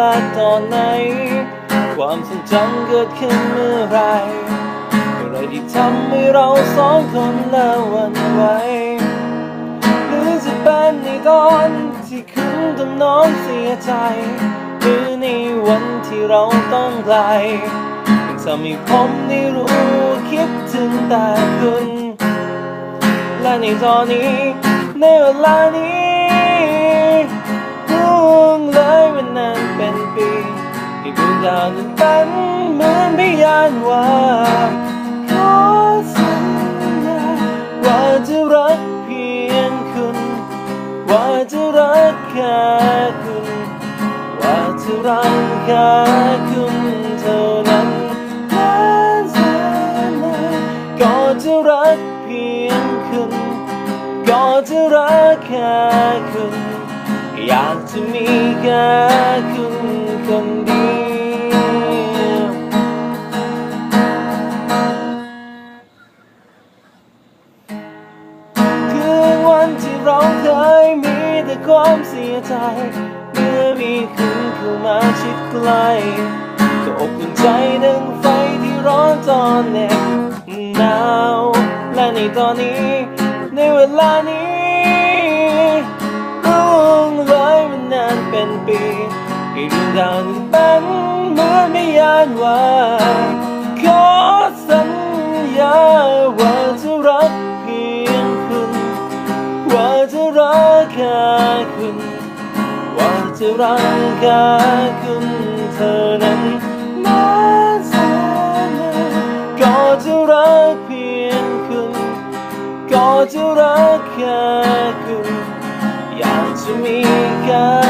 รักตอนไหน ความทรงจำเกิดขึ้นเมื่อไหรอไรที่ทำให้เราสองคนละวันไหวหรือจะเป็นในตอนที่คุณต้องน้องเสียใจ หรือในวันที่เราต้องไกลทำให้ผมได้รู้คิดถึงแต่คุณ และในตอนนี้ในเวลานี้ มันเป็นเหมือนพยานว่าขอสัญญาว่าจะรักเพียงคุณ ว่าจะรักแค่คุณ ว่าจะรักแค่คุณเท่านั้นนานแสนนานก็จะรักเพียงคุณ ก็จะรักแค่คุณอยากจะมีแค่คุณคนเดียว มเสียใจ เมื่อมีคุณเข้ามาชิดใกล้ก็อบอุ่นใจดังไฟที่ร้อนตอนเน็บหนาวและในตอนนี้ ในเวลานี้ล่วงเลยมันนานเป็นปีที่ดวงดาวนั้นเป็นเหมือนไม่ยานวา ว่าจะรักแค่คุณเธอนั้นนาแสนก็จะรักเพียงคุณก็จะรักแค่คุณอยากจะมีแค่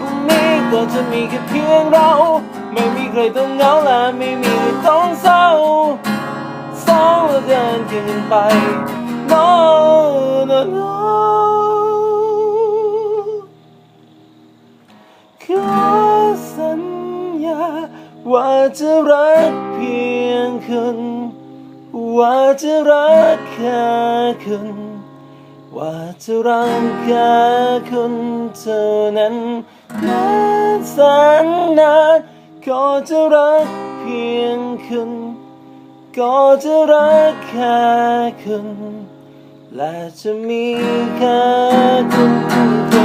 พรุ่งนี้ก็จะมีแค่เพียงเรา ไม่มีใครต้องเหงาและไม่มีใครต้องเศร้าสองเราเดินกันไป no no no ขอสัญญาว่าจะรักเพียงคุณว่าจะรักแค่คุณ ว่าจะรักแค่คนเท่านั้นนานแสนนานก็จะรักเพียงคุณก็จะรักแค่คุณและจะมีแค่คุณ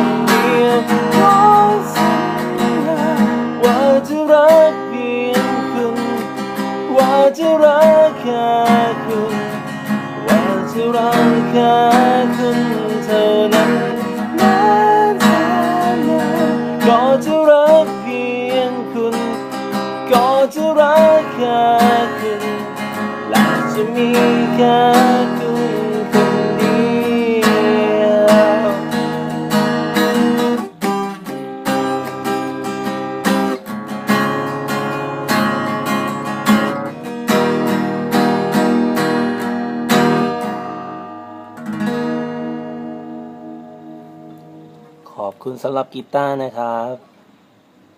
ว่าจะรักแค่คุณเท่านั้นนานแสนนานก็จะรักเพียงคุณ ก็จะรักแค่คุณและจะมีแค่ อบคุณสำหรับกีตาร์นะครับ